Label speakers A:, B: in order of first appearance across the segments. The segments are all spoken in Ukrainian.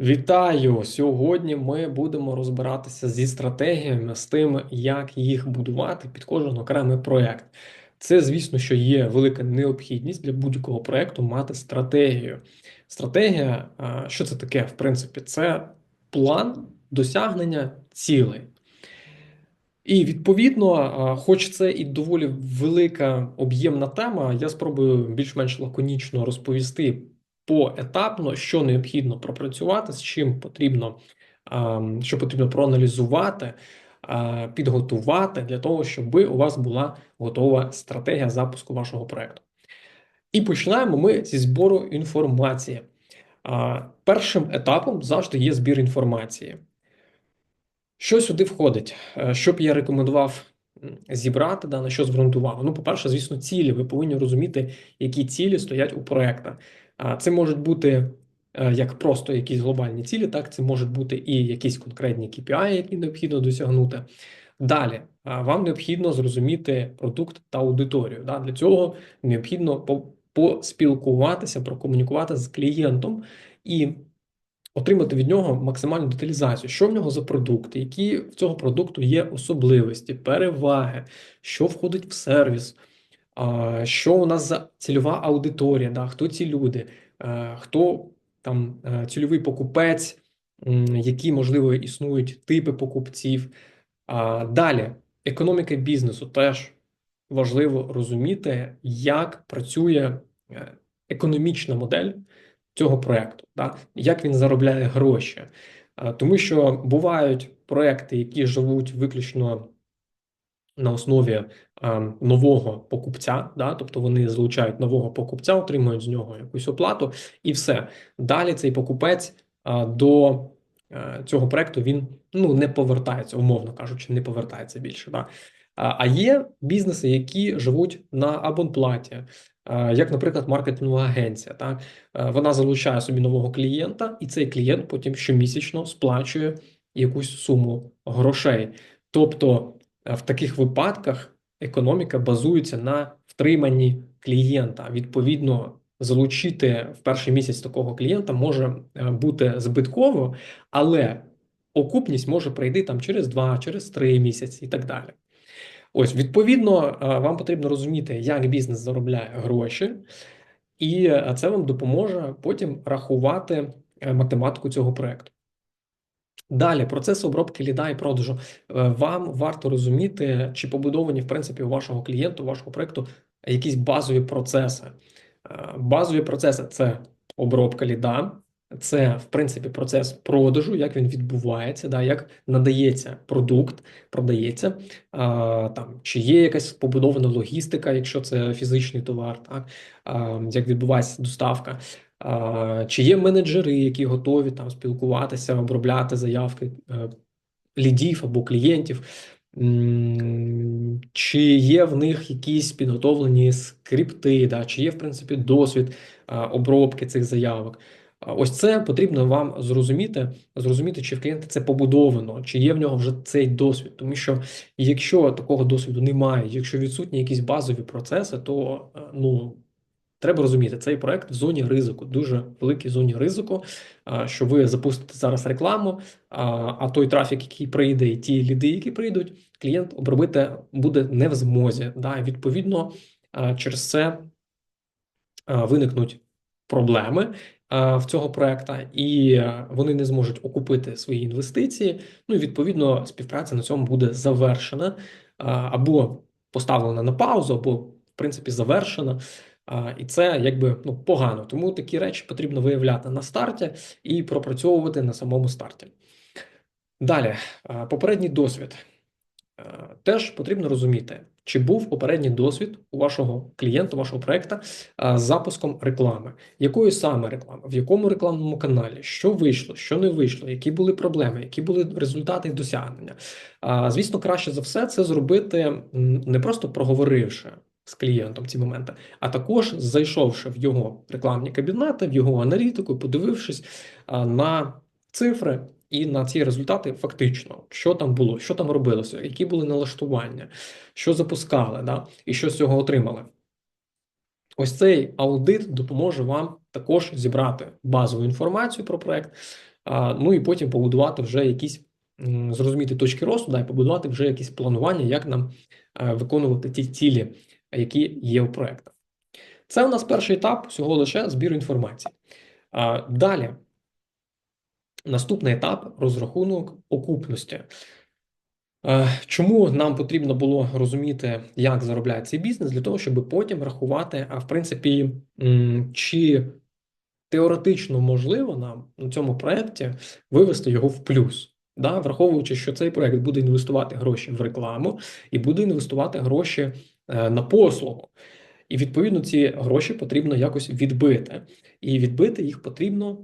A: Вітаю! Сьогодні ми будемо розбиратися зі стратегіями, з тим, як їх будувати під кожен окремий проєкт. Це, звісно, що є велика необхідність для будь-якого проєкту мати стратегію. Стратегія, що це таке? В принципі, це план досягнення цілей. І відповідно, хоч це і доволі велика об'ємна тема, я спробую більш-менш лаконічно розповісти поетапно, що необхідно пропрацювати, з чим потрібно, що потрібно проаналізувати, підготувати для того, щоб у вас була готова стратегія запуску вашого проекту. І починаємо ми зі збору інформації. Першим етапом завжди є збір інформації. Що сюди входить? Е, що б я рекомендував зібрати, на що увагу? Ну, по-перше, звісно, цілі. Ви повинні розуміти, які цілі стоять у проектах. Це можуть бути е, як просто якісь глобальні цілі, так це можуть бути і якісь конкретні KPI, які необхідно досягнути. Далі вам необхідно зрозуміти продукт та аудиторію. Да? Для цього необхідно поспілкуватися, прокомунікувати з клієнтом і отримати від нього максимальну деталізацію, що в нього за продукти, які в цього продукту є особливості, переваги, що входить в сервіс, що у нас за цільова аудиторія, да, хто ці люди, е, хто там е, цільовий покупець, які, можливо, існують типи покупців. Далі, економіка бізнесу теж важливо розуміти, як працює е, економічна модель цього проєкту, да? як він заробляє гроші. Тому що бувають проекти, які живуть виключно на основі нового покупця, да? тобто вони залучають нового покупця, отримують з нього якусь оплату, і все. Далі цей покупець до а, цього проекту він ну не повертається, умовно кажучи, не повертається більше. Да? А є бізнеси, які живуть на абонплаті, як, наприклад, маркетингова агенція. Так вона залучає собі нового клієнта, і цей клієнт потім щомісячно сплачує якусь суму грошей. Тобто, в таких випадках економіка базується на втриманні клієнта. Відповідно, залучити в перший місяць такого клієнта може е, бути збитково, але окупність може прийти там через два, через три місяці і так далі. Ось, відповідно, е, вам потрібно розуміти, як бізнес заробляє гроші, і е, це вам допоможе потім рахувати математику цього проекту. Далі, процес обробки ліда і продажу. Вам варто розуміти, чи побудовані, в принципі, у вашого клієнту, вашого проекту якісь базові процеси. Базові процеси це обробка ліда, це, в принципі, процес продажу, як він відбувається, да, як надається продукт, продається, а, там, чи є якась побудована логістика, якщо це фізичний товар, так, а, як відбувається доставка, чи є менеджери, які готові там спілкуватися, обробляти заявки е, лідів або клієнтів. Чи є в них якісь підготовлені скрипти, да, чи є, в принципі, досвід обробки цих заявок? Ось це потрібно вам зрозуміти, зрозуміти, чи в клієнта це побудовано, чи є в нього вже цей досвід. Тому що якщо такого досвіду немає, якщо відсутні якісь базові процеси, то е, ну треба розуміти, цей проект в зоні ризику, дуже великій зоні ризику, що ви запустите зараз рекламу, а той трафік, який прийде, і ті ліди, які прийдуть, клієнт обробити буде не в змозі. Да? Відповідно, через це виникнуть проблеми в цього проекта, і вони не зможуть окупити свої інвестиції. Ну і відповідно співпраця на цьому буде завершена або поставлена на паузу, або в принципі завершена. І це якби ну погано. Тому такі речі потрібно виявляти на старті і пропрацьовувати на самому старті. Далі, попередній досвід. Теж потрібно розуміти, чи був попередній досвід у вашого клієнта, вашого проекта з запуском реклами, якої саме реклами, в якому рекламному каналі, що вийшло, що не вийшло, які були проблеми, які були результати і досягнення. Звісно, краще за все це зробити не просто проговоривши. З клієнтом ці моменти, а також зайшовши в його рекламні кабінети, в його аналітику, подивившись на цифри, і на ці результати фактично, що там було, що там робилося, які були налаштування, що запускали, да, і що з цього отримали. Ось цей аудит допоможе вам також зібрати базову інформацію про проект, ну і потім побудувати вже якісь зрозуміти точки росту, да, і побудувати вже якісь планування, як нам е, виконувати ті цілі, які є у проектах. Це у нас перший етап всього лише збір інформації. Далі, наступний етап розрахунок окупності. Чому нам потрібно було розуміти, як заробляє цей бізнес, для того, щоб потім рахувати, а в принципі, чи теоретично можливо нам на цьому проєкті вивести його в плюс, да? враховуючи, що цей проєкт буде інвестувати гроші в рекламу і буде інвестувати гроші на послугу. І відповідно ці гроші потрібно якось відбити. І відбити їх потрібно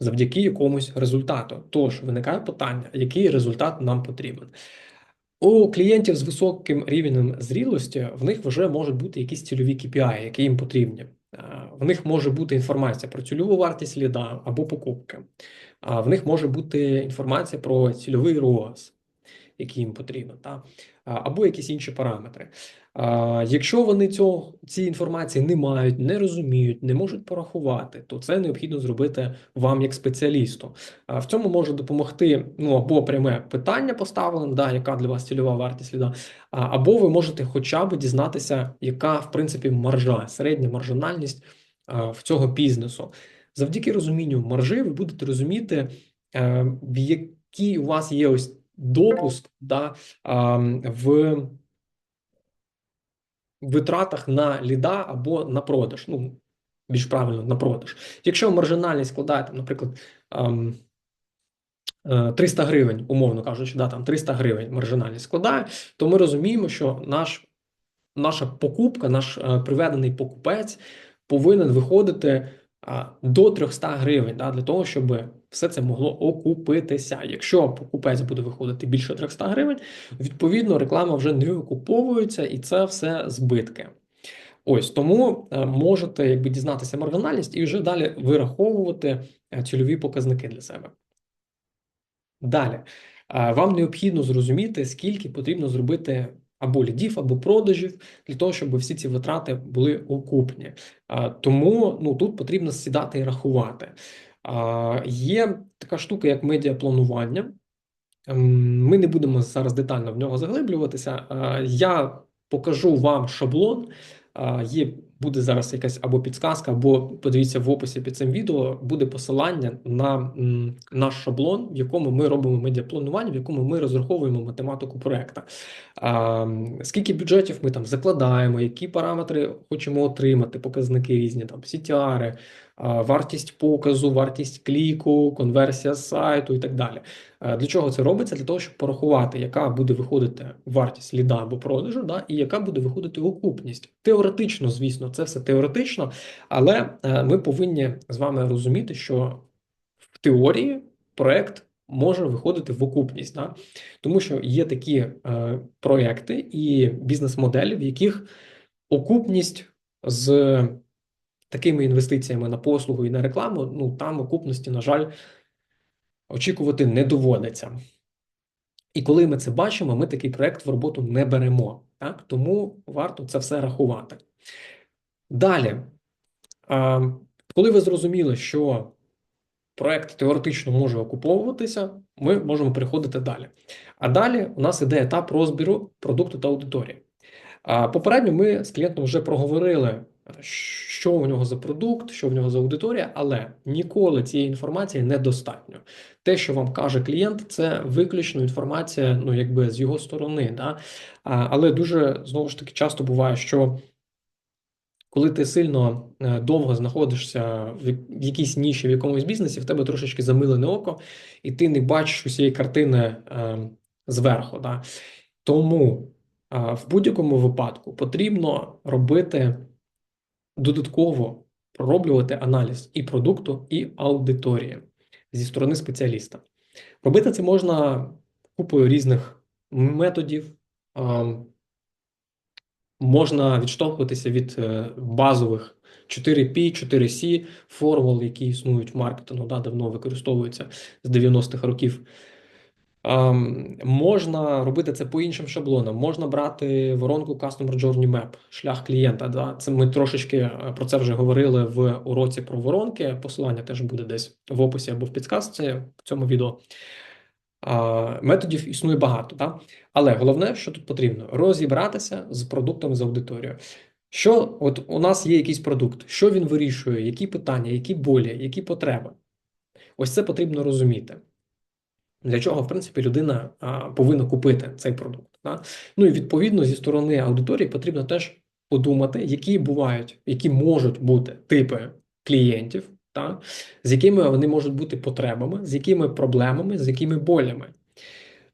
A: завдяки якомусь результату. Тож виникає питання, який результат нам потрібен. У клієнтів з високим рівнем зрілості в них вже можуть бути якісь цільові KPI, які їм потрібні. В них може бути інформація про цільову вартість ліда або покупки. В них може бути інформація про цільовий роз, який їм потрібен, та? або якісь інші параметри. Якщо вони цього цієї інформації не мають, не розуміють, не можуть порахувати, то це необхідно зробити вам як спеціалісту. В цьому може допомогти ну або пряме питання поставлене, да, яка для вас цільова вартість сліда, або ви можете хоча б дізнатися, яка в принципі маржа, середня маржинальність в цього бізнесу. Завдяки розумінню маржи, ви будете розуміти, е, в якій у вас є ось допуск да, в витратах на ліда або на продаж. Ну, більш правильно, на продаж. Якщо маржинальність складає, там, наприклад, 300 е, гривень, умовно кажучи, да, там 300 гривень маржинальність складає, то ми розуміємо, що наш, наша покупка, наш е, приведений покупець повинен виходити до 300 гривень да, для того, щоб все це могло окупитися. Якщо покупець буде виходити більше 300 гривень, відповідно реклама вже не окуповується, і це все збитки. Ось тому е, можете якби дізнатися маргінальність і вже далі вираховувати е, цільові показники для себе. Далі е, вам необхідно зрозуміти, скільки потрібно зробити або лідів, або продажів для того, щоб всі ці витрати були окупні. Тому ну тут потрібно сідати і рахувати. Є така штука, як медіапланування. Ем, ми не будемо зараз детально в нього заглиблюватися. Я покажу вам шаблон. Є буде зараз якась або підсказка, або подивіться в описі під цим відео буде посилання на наш шаблон, в якому ми робимо медіапланування, в якому ми розраховуємо математику проекта. Скільки бюджетів ми там закладаємо, які параметри хочемо отримати, показники різні, там CTR, вартість показу, вартість кліку, конверсія сайту і так далі. Для чого це робиться? Для того, щоб порахувати, яка буде виходити вартість ліда або продажу, да, і яка буде виходити окупність. Теоретично, звісно, це все теоретично, але е, ми повинні з вами розуміти, що в теорії проект може виходити в окупність, да? тому що є такі е, проекти і бізнес-моделі, в яких окупність з такими інвестиціями на послугу і на рекламу, ну там окупності, на жаль, очікувати не доводиться. І коли ми це бачимо, ми такий проект в роботу не беремо. Так? Тому варто це все рахувати. Далі, коли ви зрозуміли, що проект теоретично може окуповуватися, ми можемо переходити далі. А далі у нас іде етап розбіру продукту та аудиторії. Попередньо ми з клієнтом вже проговорили що у нього за продукт, що в нього за аудиторія, але ніколи цієї інформації недостатньо. Те, що вам каже клієнт, це виключно інформація, ну якби з його сторони. Да? Але дуже знову ж таки часто буває, що. Коли ти сильно е, довго знаходишся в якійсь ніші в якомусь бізнесі, в тебе трошечки замилене око, і ти не бачиш усієї картини е, зверху. Да? Тому е, в будь-якому випадку потрібно робити додатково пророблювати аналіз і продукту, і аудиторії зі сторони спеціаліста. Робити це можна купою різних методів. Можна відштовхуватися від е, базових 4P, 4C формул, які існують в маркетингу, да, давно використовуються з 90-х років Ем, можна робити це по іншим шаблонам. Можна брати воронку Customer Journey Map, шлях клієнта. Да? Це ми трошечки е, про це вже говорили в уроці про воронки. Посилання теж буде десь в описі або в підсказці в цьому відео. А, Методів існує багато, да? але головне, що тут потрібно, розібратися з продуктом з аудиторією. Що от у нас є якийсь продукт, що він вирішує, які питання, які болі, які потреби. Ось це потрібно розуміти. Для чого, в принципі, людина повинна купити цей продукт. Да? Ну і відповідно зі сторони аудиторії потрібно теж подумати, які бувають, які можуть бути типи клієнтів, та, з якими вони можуть бути потребами, з якими проблемами, з якими болями.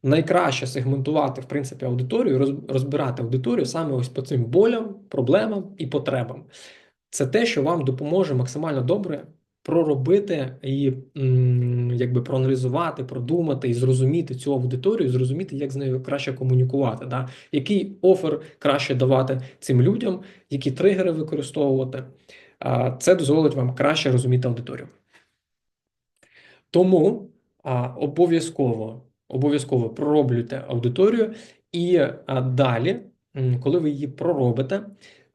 A: Найкраще сегментувати, в принципі, аудиторію, розбирати аудиторію саме ось по цим болям, проблемам і потребам. Це те, що вам допоможе максимально добре проробити і якби проаналізувати, продумати і зрозуміти цю аудиторію, зрозуміти, як з нею краще комунікувати, да? який офер краще давати цим людям, які тригери використовувати. Це дозволить вам краще розуміти аудиторію. Тому обов'язково обов'язково пророблюйте аудиторію, і далі, коли ви її проробите,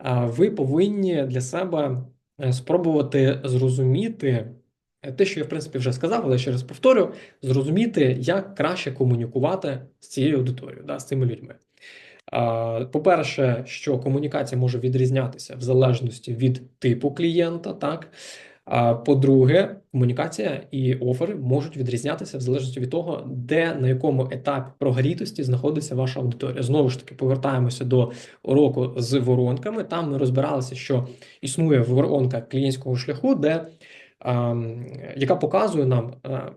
A: ви повинні для себе спробувати зрозуміти е, те, що я в принципі вже сказав, але ще раз повторю: зрозуміти, як краще комунікувати з цією аудиторією, да, з цими людьми. По-перше, що комунікація може відрізнятися в залежності від типу клієнта, так по-друге, комунікація і офери можуть відрізнятися в залежності від того, де на якому етапі прогрітості знаходиться ваша аудиторія. Знову ж таки, повертаємося до уроку з воронками. Там ми розбиралися, що існує воронка клієнтського шляху, де а, яка показує нам а,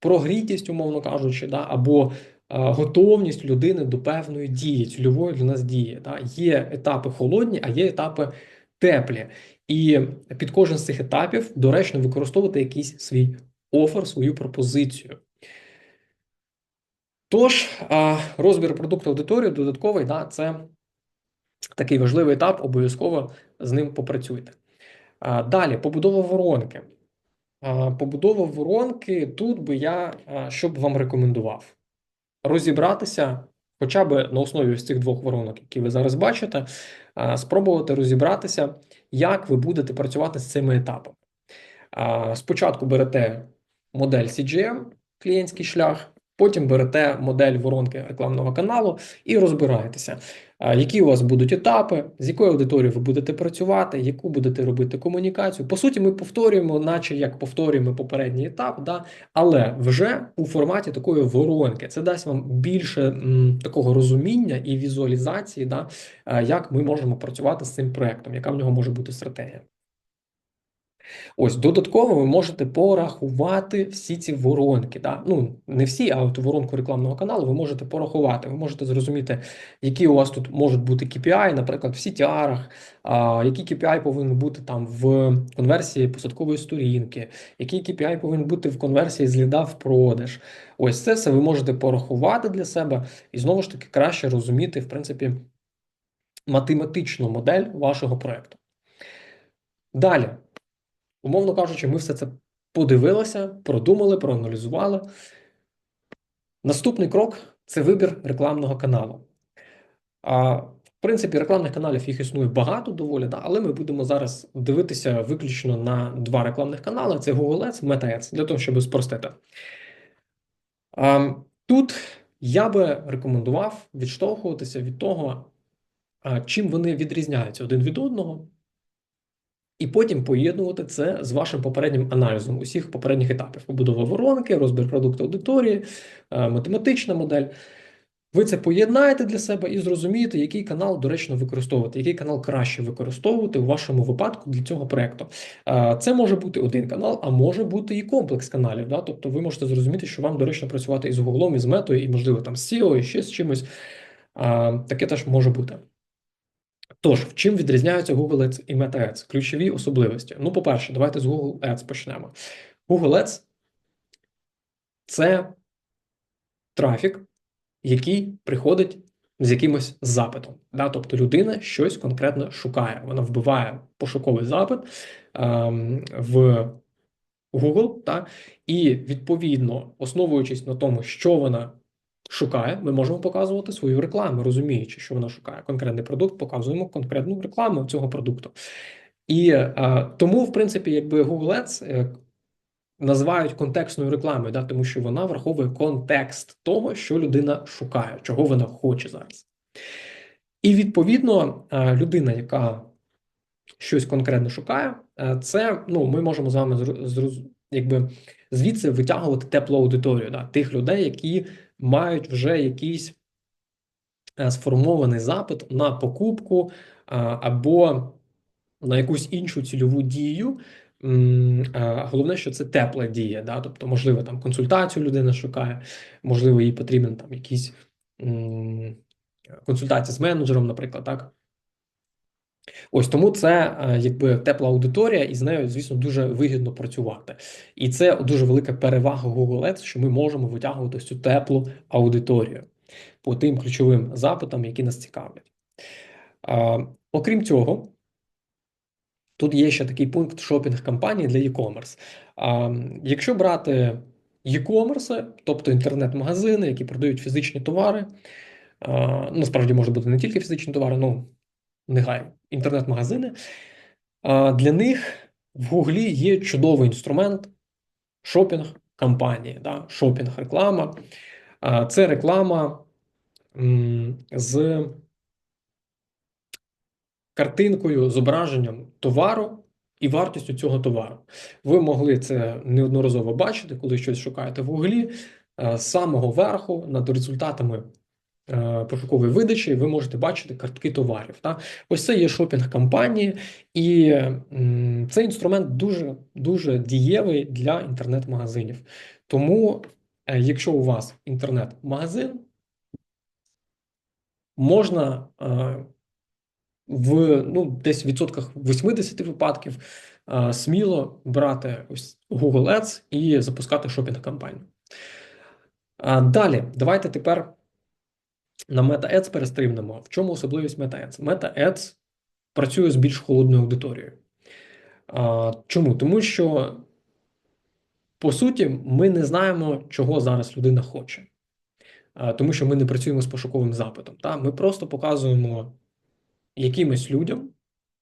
A: прогрітість, умовно кажучи, да, або Готовність людини до певної дії, цільової для нас дії. Да? Є етапи холодні, а є етапи теплі. І під кожен з цих етапів доречно використовувати якийсь свій офер, свою пропозицію. Тож, розбір продукту аудиторії додатковий, да, це такий важливий етап, обов'язково з ним попрацюйте. Далі, побудова воронки. Побудова воронки тут би я що б вам рекомендував розібратися хоча б на основі цих двох воронок, які ви зараз бачите, спробувати розібратися, як ви будете працювати з цими етапами. Спочатку берете модель CGM, клієнтський шлях, Потім берете модель воронки рекламного каналу і розбираєтеся, які у вас будуть етапи, з якою аудиторією ви будете працювати, яку будете робити комунікацію. По суті, ми повторюємо, наче як повторюємо попередній етап, да, але вже у форматі такої воронки. Це дасть вам більше м, такого розуміння і візуалізації, да, як ми можемо працювати з цим проектом, яка в нього може бути стратегія. Ось додатково ви можете порахувати всі ці воронки. Да? Ну, не всі, а от воронку рекламного каналу ви можете порахувати. Ви можете зрозуміти, які у вас тут можуть бути KPI, наприклад, в CTR, а, який KPI повинен бути там в конверсії посадкової сторінки, який KPI повинен бути в конверсії з ліда в продаж. Ось це все ви можете порахувати для себе і знову ж таки краще розуміти, в принципі, математичну модель вашого проекту. Далі. Умовно кажучи, ми все це подивилися, продумали, проаналізували. Наступний крок це вибір рекламного каналу. А в принципі, рекламних каналів їх існує багато доволі, але ми будемо зараз дивитися виключно на два рекламних канали: це Google Ads, Meta Ads, для того, щоб спростити. А, Тут я би рекомендував відштовхуватися від того, чим вони відрізняються один від одного. І потім поєднувати це з вашим попереднім аналізом усіх попередніх етапів: побудова воронки, розбір продукту аудиторії, е, математична модель. Ви це поєднаєте для себе і зрозумієте, який канал доречно використовувати, який канал краще використовувати у вашому випадку для цього проєкту. Е, це може бути один канал, а може бути і комплекс каналів. Да? Тобто ви можете зрозуміти, що вам доречно працювати і з Google, і з метою, і, можливо, там з SEO, і ще з чимось. Е, таке теж може бути. Тож, в чим відрізняються Google Ads і Meta Ads? Ключові особливості. Ну, по-перше, давайте з Google Ads почнемо. Google Ads це трафік, який приходить з якимось запитом. Да? Тобто людина щось конкретно шукає. Вона вбиває пошуковий запит ем, в Google, та, і відповідно, основуючись на тому, що вона шукає, ми можемо показувати свою рекламу, розуміючи, що вона шукає конкретний продукт, показуємо конкретну рекламу цього продукту. І а, тому, в принципі, якби Google Ads е, називають контекстною рекламою, да, тому що вона враховує контекст того, що людина шукає, чого вона хоче зараз. І відповідно, людина, яка щось конкретно шукає, це ну, ми можемо з вами якби звідси витягувати теплу аудиторію да, тих людей, які мають вже якийсь е, сформований запит на покупку або на якусь іншу цільову дію. Головне, що це тепла дія, да? тобто, можливо, там консультацію людина шукає, можливо, їй потрібен там якийсь консультація з менеджером, наприклад, так. Ось тому це е, якби тепла аудиторія, і з нею, звісно, дуже вигідно працювати. І це дуже велика перевага Google Ads, що ми можемо витягувати цю теплу аудиторію по тим ключовим запитам, які нас цікавлять. А, Окрім цього, тут є ще такий пункт шопінг кампанії для e-commerce. А, Якщо брати e-commerce, тобто інтернет-магазини, які продають фізичні товари, насправді може бути не тільки фізичні товари, ну нехай інтернет-магазини. Для них в Гуглі є чудовий інструмент шопінг кампанії, да? шопінг реклама. Це реклама з картинкою, зображенням товару і вартістю цього товару. Ви могли це неодноразово бачити, коли щось шукаєте в Гуглі. З самого верху над результатами пошукової видачі, ви можете бачити картки товарів. Та? Ось це є шопінг кампанії, і цей інструмент дуже дуже дієвий для інтернет-магазинів. Тому, е, якщо у вас інтернет-магазин, можна е, в ну, десь відсотках 80 випадків сміло брати ось Google Ads і запускати шопінг кампанію. Далі, давайте тепер на Meta-Ads перестрибнемо. В чому особливість Meta-Ads? Meta-Ads працює з більш холодною аудиторією. А, Чому? Тому що, по суті, ми не знаємо, чого зараз людина хоче. А, Тому що ми не працюємо з пошуковим запитом. Та? Ми просто показуємо якимось людям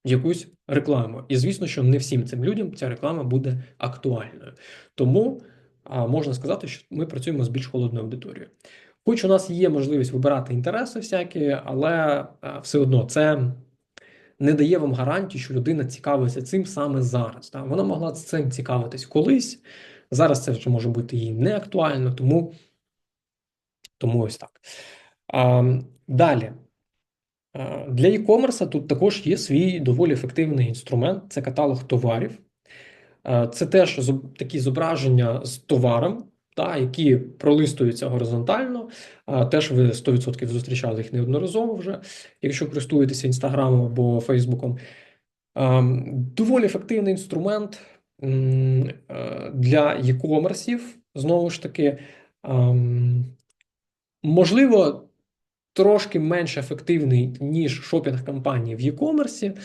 A: якусь рекламу. І звісно, що не всім цим людям ця реклама буде актуальною. Тому а, можна сказати, що ми працюємо з більш холодною аудиторією. Хоч у нас є можливість вибирати інтереси всякі, але е, все одно це не дає вам гарантії, що людина цікавиться цим саме зараз. Так? Вона могла цим цікавитись колись. Зараз це вже може бути їй не актуально, тому тому ось так. Далі. Е, для e-commerce тут також є свій доволі ефективний інструмент це каталог товарів. Е, це теж такі зображення з товаром, та, які пролистуються горизонтально. А, Теж ви 100% зустрічали їх неодноразово вже, якщо користуєтеся інстаграмом або Фейсбуком. Доволі ефективний інструмент для e-комерсів, знову ж таки, можливо, трошки менш ефективний, ніж шопінг кампанії в e-комерсі,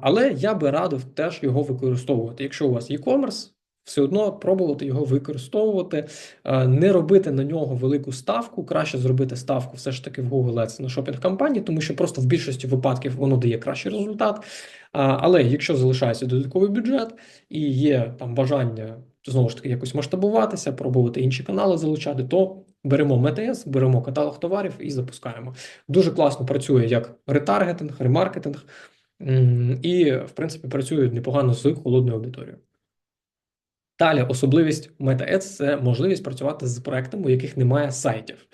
A: але я би радив теж його використовувати. Якщо у вас e-commerce, все одно пробувати його використовувати, е, не робити на нього велику ставку. Краще зробити ставку все ж таки в Google Ads на шопінг кампанії, тому що просто в більшості випадків воно дає кращий результат. Але якщо залишається додатковий бюджет і є там бажання знову ж таки якось масштабуватися, пробувати інші канали залучати, то беремо МТС, беремо каталог товарів і запускаємо. Дуже класно працює як ретаргетинг, ремаркетинг, і в принципі працює непогано з холодною аудиторією. Далі, особливість MetaAds – це можливість працювати з проектами, у яких немає сайтів.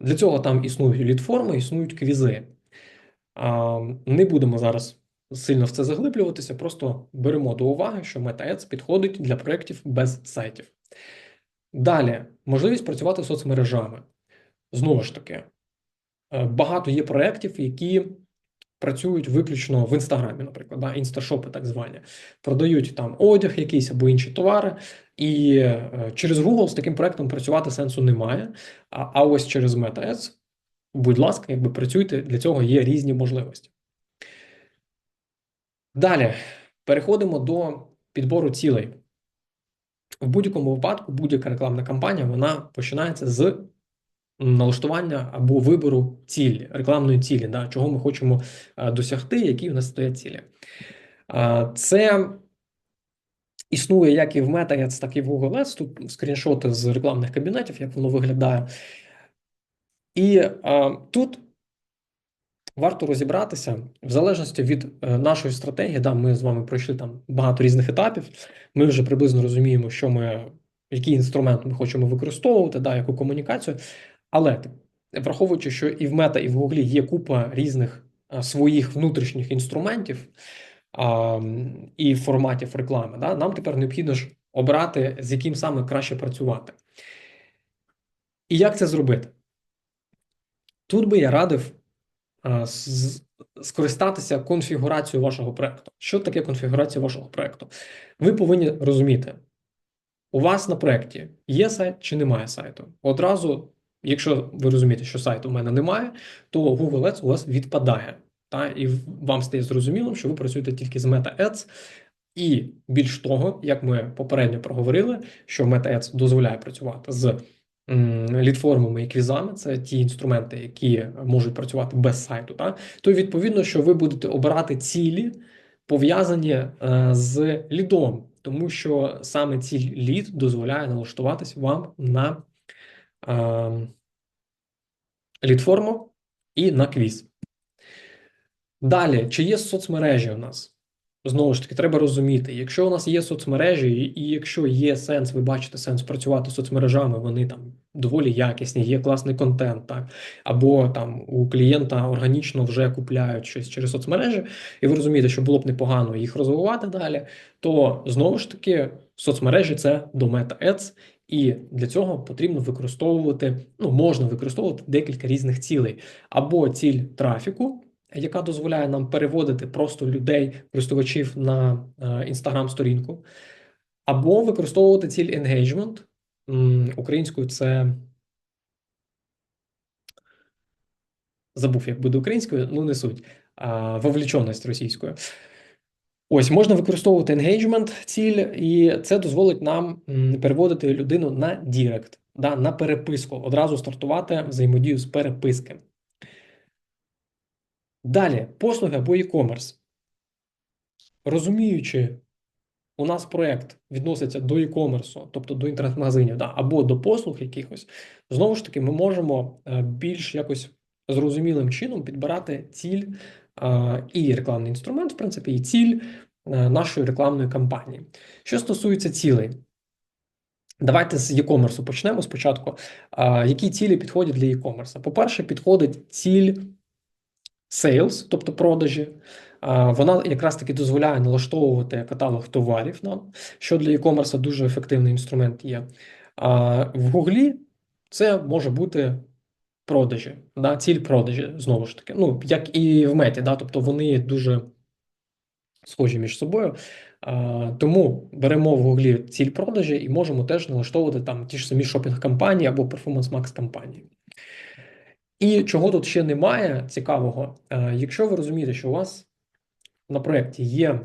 A: Для цього там існують лідформи, існують квізи. Не будемо зараз сильно в це заглиблюватися, просто беремо до уваги, що MetaAds підходить для проєктів без сайтів. Далі, можливість працювати з соцмережами. Знову ж таки, е, багато є проєктів, які працюють виключно в інстаграмі, наприклад, да, інсташопи, так звані, продають там одяг, якийсь або інші товари, і е, через Google з таким проектом працювати сенсу немає. А, а ось через MetaAds, будь ласка, якби працюйте, для цього є різні можливості. Далі переходимо до підбору цілей. В будь-якому випадку будь-яка рекламна кампанія вона починається з налаштування або вибору цілі, рекламної цілі, да, чого ми хочемо досягти, які в нас стоять цілі. Це існує як і в MetaAds, так і в Google Ads. Тут скріншоти з рекламних кабінетів, як воно виглядає. І тут варто розібратися в залежності від е, нашої стратегії. Да, Ми з вами пройшли там багато різних етапів. Ми вже приблизно розуміємо, що ми, який інструмент ми хочемо використовувати, да, яку комунікацію. Але враховуючи, що і в Мета, і в Гуглі є купа різних а, своїх внутрішніх інструментів а, і форматів реклами, да, нам тепер необхідно ж обрати, з яким саме краще працювати. І як це зробити? Тут би я радив а, з, скористатися конфігурацією вашого проекту. Що таке конфігурація вашого проекту? Ви повинні розуміти, у вас на проєкті є сайт чи немає сайту. Одразу, якщо ви розумієте, що сайту у мене немає, то Google Ads у вас відпадає. Та, І вам стає зрозумілим, що ви працюєте тільки з Meta Ads. І більш того, як ми попередньо проговорили, що Meta Ads дозволяє працювати з лідформами і квізами, це ті інструменти, які можуть працювати без сайту, так? то відповідно, що ви будете обирати цілі, пов'язані е, з лідом, тому що саме ціль лід дозволяє налаштуватись вам на лідформу і на квіз. Далі, чи є соцмережі у нас? Знову ж таки, треба розуміти, якщо у нас є соцмережі, і якщо є сенс, ви бачите сенс працювати з соцмережами, вони там доволі якісні, є класний контент, так або там у клієнта органічно вже купляють щось через соцмережі, і ви розумієте, що було б непогано їх розвивати далі, то знову ж таки соцмережі це до Meta Ads, і для цього потрібно використовувати, ну можна використовувати декілька різних цілей, або ціль трафіку яка дозволяє нам переводити просто людей, користувачів на інстаграм-сторінку, або використовувати ціль engagement. Українською це забув, як буде українською, ну не суть, а вовліченість російською. Ось можна використовувати engagement ціль, і це дозволить нам переводити людину на дірект, да, на переписку, одразу стартувати взаємодію з переписки. Далі, послуги або e-commerce. Розуміючи, у нас проєкт відноситься до e-commerce, тобто до інтернет-магазинів, да, або до послуг якихось, знову ж таки, ми можемо е, більш якось зрозумілим чином підбирати ціль і рекламний інструмент, в принципі, і ціль е, нашої рекламної кампанії. Що стосується цілей, давайте з e-commerce почнемо спочатку. Які цілі підходять для e-commerce? По-перше, підходить ціль sales, тобто продажі. Вона якраз таки дозволяє налаштовувати каталог товарів нам, що для e-commerce дуже ефективний інструмент є. В Гуглі це може бути продажі, да, ціль продажі, знову ж таки. Ну, як і в меті, да, тобто вони дуже схожі між собою. А, Тому беремо в Гуглі ціль продажі і можемо теж налаштовувати там ті ж самі шопінг-кампанії або перформанс-макс кампанії. І чого тут ще немає цікавого, е, якщо ви розумієте, що у вас на проєкті є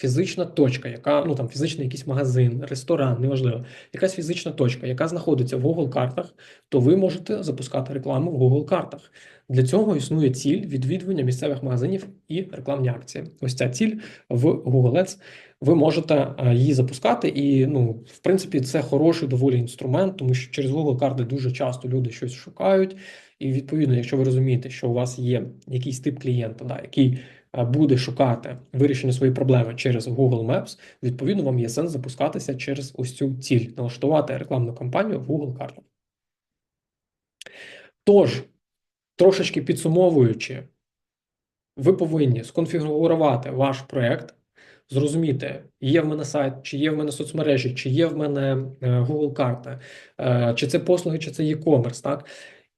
A: фізична точка, яка ну там фізичний якийсь магазин, ресторан, неважливо, якась фізична точка, яка знаходиться в Google картах, то ви можете запускати рекламу в Google картах. Для цього існує ціль відвідування місцевих магазинів і рекламні акції. Ось ця ціль в Google Ads. Ви можете е, її запускати, і ну, в принципі, це хороший доволі інструмент, тому що через Google карти дуже часто люди щось шукають. І відповідно, якщо ви розумієте, що у вас є якийсь тип клієнта, да, який буде шукати вирішення своєї проблеми через Google Maps, відповідно, вам є сенс запускатися через ось цю ціль, налаштувати рекламну кампанію в Google картах. Тож, трошечки підсумовуючи, ви повинні сконфігурувати ваш проєкт, зрозуміти, є в мене сайт, чи є в мене соцмережі, чи є в мене е, Google карта, е, чи це послуги, чи це e-commerce, так?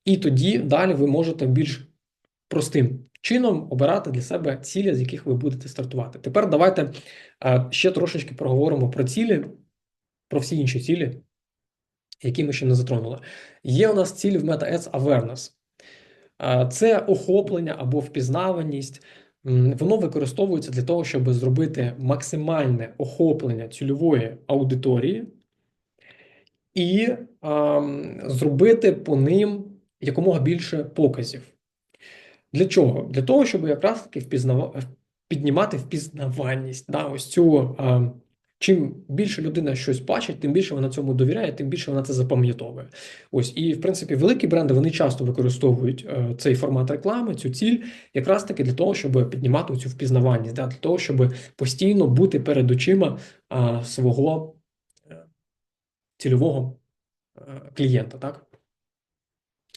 A: І тоді далі ви можете більш простим чином обирати для себе цілі, з яких ви будете стартувати. Тепер давайте е, ще трошечки проговоримо про цілі, про всі інші цілі, які ми ще не затронули. Є у нас ціль в Meta-Ads Awareness. Е, це охоплення або впізнаваність. Воно використовується для того, щоб зробити максимальне охоплення цільової аудиторії і а, зробити по ним якомога більше показів. Для чого? Для того, щоб якраз таки впізнава... піднімати впізнаваність. Да? Ось цю, а, Чим більше людина щось бачить, тим більше вона цьому довіряє, тим більше вона це запам'ятовує. Ось і в принципі великі бренди вони часто використовують е, цей формат реклами, цю ціль, якраз таки для того, щоб піднімати цю впізнаваність, да? для того, щоб постійно бути перед очима а, свого е, цільового е, клієнта. Так?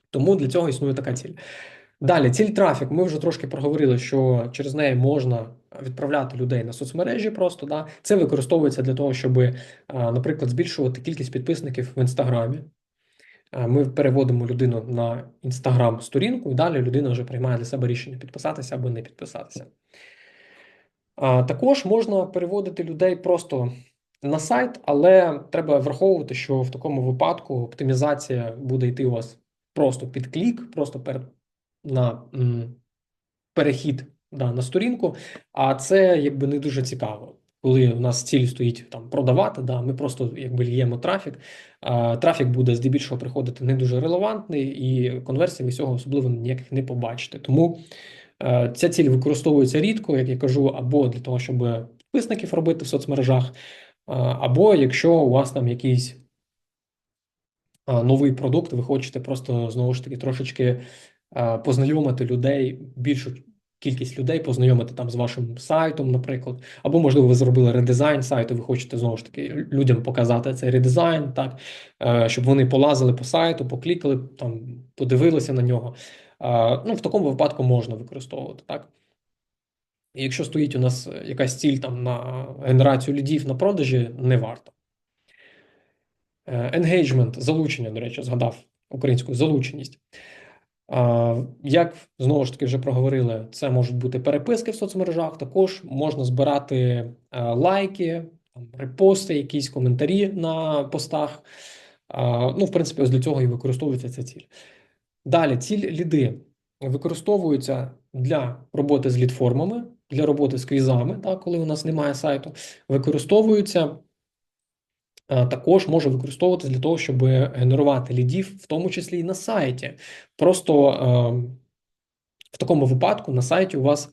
A: Тому для цього існує така ціль. Далі, ціль трафік. Ми вже трошки проговорили, що через неї можна відправляти людей на соцмережі. Просто да це використовується для того, щоб, наприклад, збільшувати кількість підписників в інстаграмі. Ми переводимо людину на інстаграм-сторінку, і далі людина вже приймає для себе рішення підписатися або не підписатися. Також можна переводити людей просто на сайт, але треба враховувати, що в такому випадку оптимізація буде йти у вас просто під клік, просто перед на перехід да, на сторінку, а це якби не дуже цікаво. Коли у нас ціль стоїть там продавати, да, ми просто якби ліємо трафік. А, Трафік буде здебільшого приходити не дуже релевантний, і конверсії ви цього особливо ніяких не побачите. Тому а, ця ціль використовується рідко, як я кажу, або для того, щоб підписників робити в соцмережах, а, або якщо у вас там якийсь новий продукт, ви хочете просто знову ж таки трошечки познайомити людей, більшу кількість людей, познайомити там з вашим сайтом, наприклад, або, можливо, ви зробили редизайн сайту, ви хочете знову ж таки людям показати цей редизайн, так, е, щоб вони полазили по сайту, поклікали, там, подивилися на нього. Ну, В такому випадку можна використовувати. так. Якщо стоїть у нас якась ціль там на генерацію лідів на продажі, не варто. Енгейджмент, залучення, до речі, згадав українську залученість. Як знову ж таки вже проговорили, це можуть бути переписки в соцмережах. Також можна збирати е, лайки, репости, якісь коментарі на постах. Ну, в принципі, ось для цього і використовується ця ціль. Далі ціль ліди використовуються для роботи з лідформами, для роботи з квізами, так, коли у нас немає сайту, використовуються також може використовуватися для того, щоб генерувати лідів, в тому числі і на сайті. Просто ем, в такому випадку на сайті у вас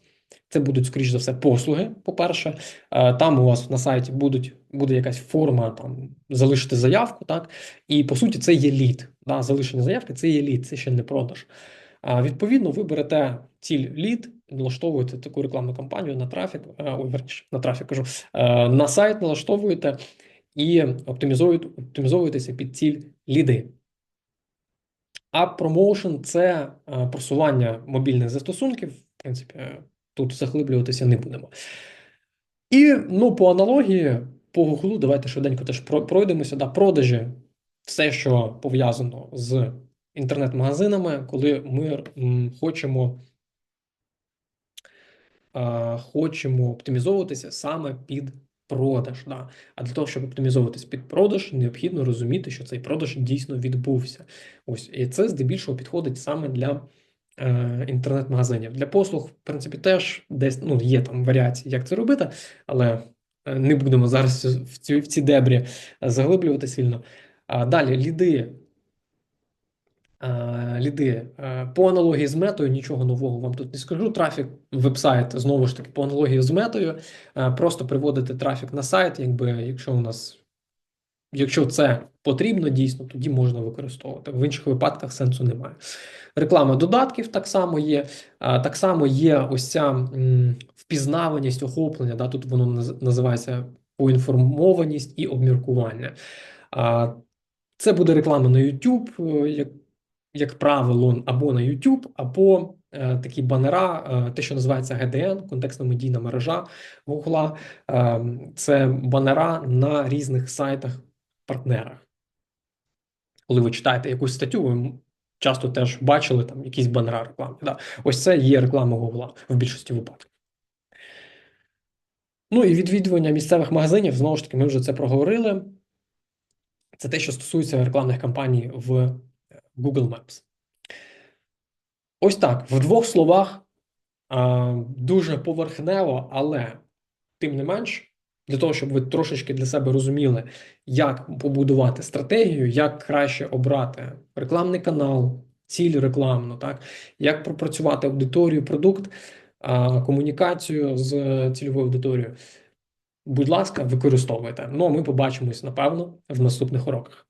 A: це будуть, скоріш за все, послуги. По-перше, е, там у вас на сайті будуть, буде якась форма там залишити заявку, так і по суті, це є лід. Да? Залишення заявки це є лід, це ще не продаж. Відповідно, ви берете ціль лід, налаштовуєте таку рекламну кампанію на трафік, е, ой, верніше, на трафік кажу, на сайт налаштовуєте і оптимізовуєтеся під ціль ліди. А промоушен це е, просування мобільних застосунків. В принципі, тут заглиблюватися не будемо. І ну, по аналогії, по Гуглу, давайте швиденько теж пройдемося. Да, Продажі, все, що пов'язано з інтернет-магазинами, коли ми хочемо хочемо оптимізовуватися саме під продаж. Да. А для того, щоб оптимізовуватись під продаж, необхідно розуміти, що цей продаж дійсно відбувся. Ось і це здебільшого підходить саме для е, інтернет-магазинів. Для послуг, в принципі, теж десь ну, є там варіації, як це робити, але е, не будемо зараз в ці, в ці дебрі заглиблювати сильно. А далі ліди ліди. По аналогії з метою нічого нового вам тут не скажу. Трафік веб-сайт знову ж таки по аналогії з метою. Просто приводити трафік на сайт, якби якщо у нас. Якщо це потрібно дійсно, тоді можна використовувати. В інших випадках сенсу немає. Реклама додатків так само є. Так само є ось ця впізнаваність охоплення. Да, Тут воно називається поінформованість і обміркування. Це буде реклама на YouTube, як правило, або на YouTube, або е, такі банера, е, те, що називається GDN, контекстно медійна мережа Google, е, це банера на різних сайтах партнерах. Коли ви читаєте якусь статтю, ви часто теж бачили там якісь банера реклами. Да. Ось це є реклама Google в більшості випадків. Ну і відвідування місцевих магазинів, знову ж таки, ми вже це проговорили. Це те, що стосується рекламних кампаній в Google Maps. Ось так. В двох словах дуже поверхнево, але тим не менш, для того, щоб ви трошечки для себе розуміли, як побудувати стратегію, як краще обрати рекламний канал, ціль рекламну, так як пропрацювати аудиторію, продукт, комунікацію з цільовою аудиторією. Будь ласка, використовуйте. Ну а ми побачимось напевно в наступних уроках.